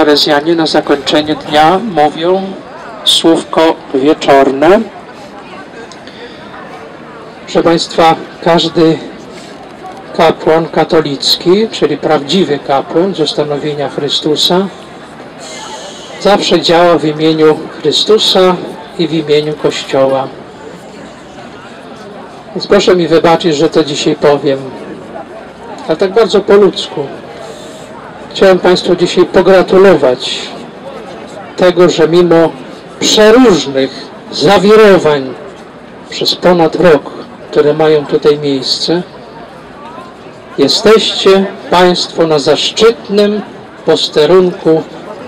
Salezjanie na zakończenie dnia mówią słówko wieczorne. Proszę Państwa, każdy kapłan katolicki, czyli prawdziwy kapłan z ustanowienia Chrystusa, zawsze działa w imieniu Chrystusa i w imieniu Kościoła. Więc proszę mi wybaczyć, że to dzisiaj powiem, ale tak bardzo po ludzku. Chciałem Państwu dzisiaj pogratulować tego, że mimo przeróżnych zawirowań przez ponad rok, które mają tutaj miejsce, jesteście Państwo na zaszczytnym posterunku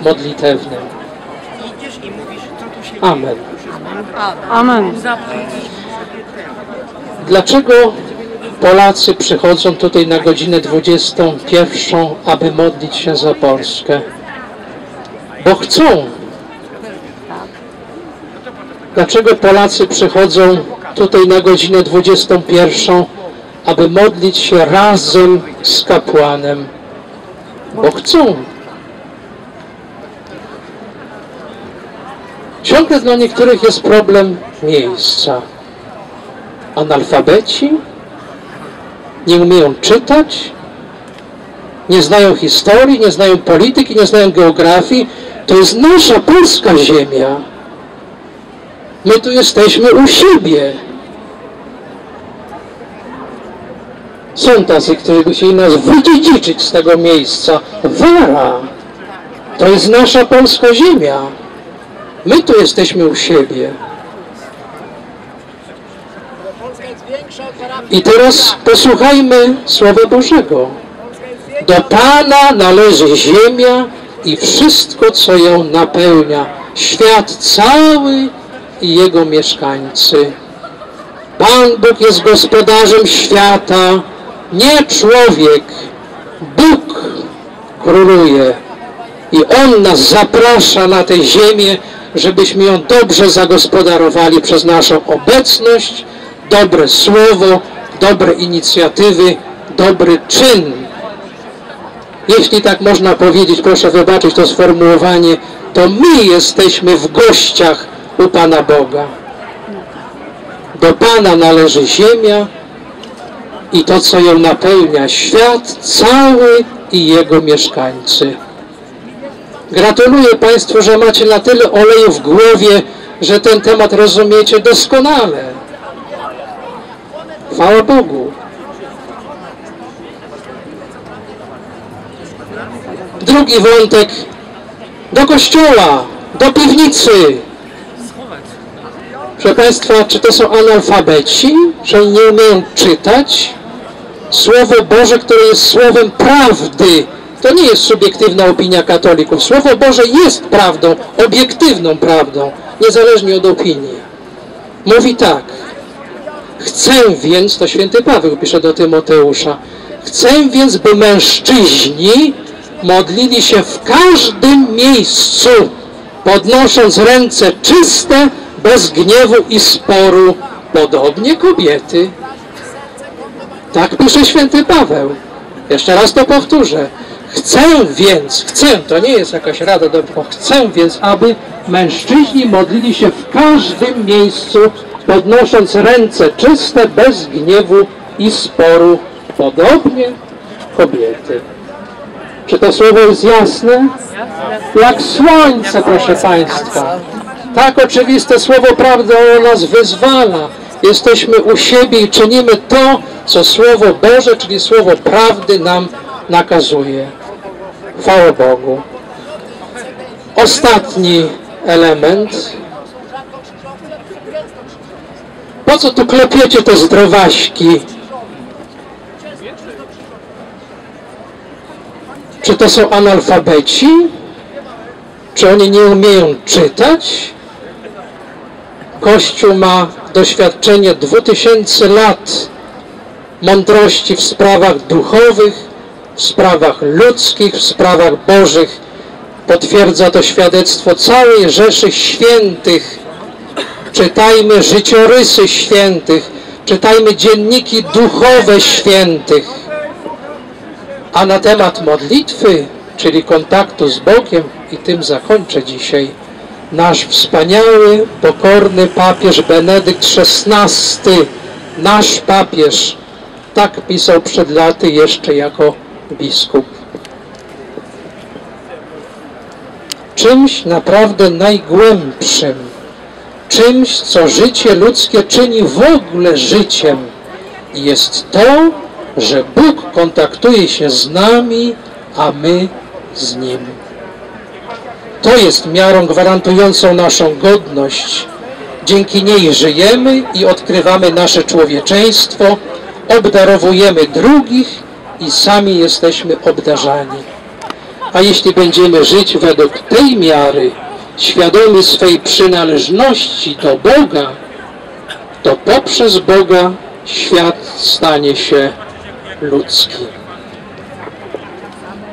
modlitewnym. Amen. Amen. Dlaczego Polacy przychodzą tutaj na godzinę 21, aby modlić się za Polskę? Bo chcą. Dlaczego Polacy przychodzą tutaj na godzinę 21, aby modlić się razem z kapłanem? Bo chcą. Ciągle dla niektórych jest problem miejsca. Analfabeci, nie umieją czytać, nie znają historii, nie znają polityki, nie znają geografii. To jest nasza polska ziemia. My tu jesteśmy u siebie. Są tacy, którzy chcieli nas wydziedziczyć z tego miejsca. Wera, to jest nasza polska ziemia. My tu jesteśmy u siebie. I teraz posłuchajmy Słowa Bożego. Do Pana należy ziemia i wszystko, co ją napełnia, świat cały i jego mieszkańcy. Pan Bóg jest gospodarzem świata, nie człowiek. Bóg króluje i On nas zaprasza na tę ziemię, żebyśmy ją dobrze zagospodarowali przez naszą obecność, dobre słowo, dobre inicjatywy, dobry czyn. Jeśli tak można powiedzieć, proszę wybaczyć to sformułowanie, to my jesteśmy w gościach u Pana Boga. Do Pana należy ziemia i to, co ją napełnia, świat cały i jego mieszkańcy. Gratuluję Państwu, że macie na tyle oleju w głowie, że ten temat rozumiecie doskonale. Chwała Bogu. Drugi wątek. Do kościoła, do piwnicy. Proszę Państwa, czy to są analfabeci, że nie umieją czytać? Słowo Boże, które jest słowem prawdy, to nie jest subiektywna opinia katolików. Słowo Boże jest prawdą, obiektywną prawdą, niezależnie od opinii. Mówi tak. Chcę więc, to święty Paweł pisze do Tymoteusza, chcę więc, by mężczyźni modlili się w każdym miejscu, podnosząc ręce czyste, bez gniewu i sporu, podobnie kobiety. Tak pisze święty Paweł. Jeszcze raz to powtórzę. Chcę więc, chcę, to nie jest jakaś rada, tylko chcę więc, aby mężczyźni modlili się w każdym miejscu, podnosząc ręce czyste, bez gniewu i sporu, podobnie kobiety. Czy to słowo jest jasne? Jak słońce, proszę Państwa. Tak oczywiste słowo prawdy ono nas wyzwala. Jesteśmy u siebie i czynimy to, co Słowo Boże, czyli Słowo prawdy nam nakazuje. Chwała Bogu. Ostatni element. Po co tu klepiecie te zdrowaśki? Czy to są analfabeci? Czy oni nie umieją czytać? Kościół ma doświadczenie 2000 lat mądrości w sprawach duchowych, w sprawach ludzkich, w sprawach bożych. Potwierdza to świadectwo całej rzeszy świętych. Czytajmy życiorysy świętych, czytajmy dzienniki duchowe świętych. A na temat modlitwy, czyli kontaktu z Bogiem i tym zakończę dzisiaj, nasz wspaniały, pokorny papież Benedykt XVI, nasz papież, tak pisał przed laty jeszcze jako biskup. Czymś naprawdę najgłębszym, czymś, co życie ludzkie czyni w ogóle życiem, jest to, że Bóg kontaktuje się z nami, a my z Nim. To jest miarą gwarantującą naszą godność. Dzięki niej żyjemy i odkrywamy nasze człowieczeństwo, obdarowujemy drugich i sami jesteśmy obdarzani. A jeśli będziemy żyć według tej miary, świadomi swej przynależności do Boga, to poprzez Boga świat stanie się ludzki.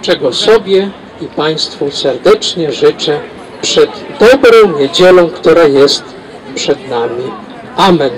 Czego sobie i Państwu serdecznie życzę przed dobrą niedzielą, która jest przed nami. Amen.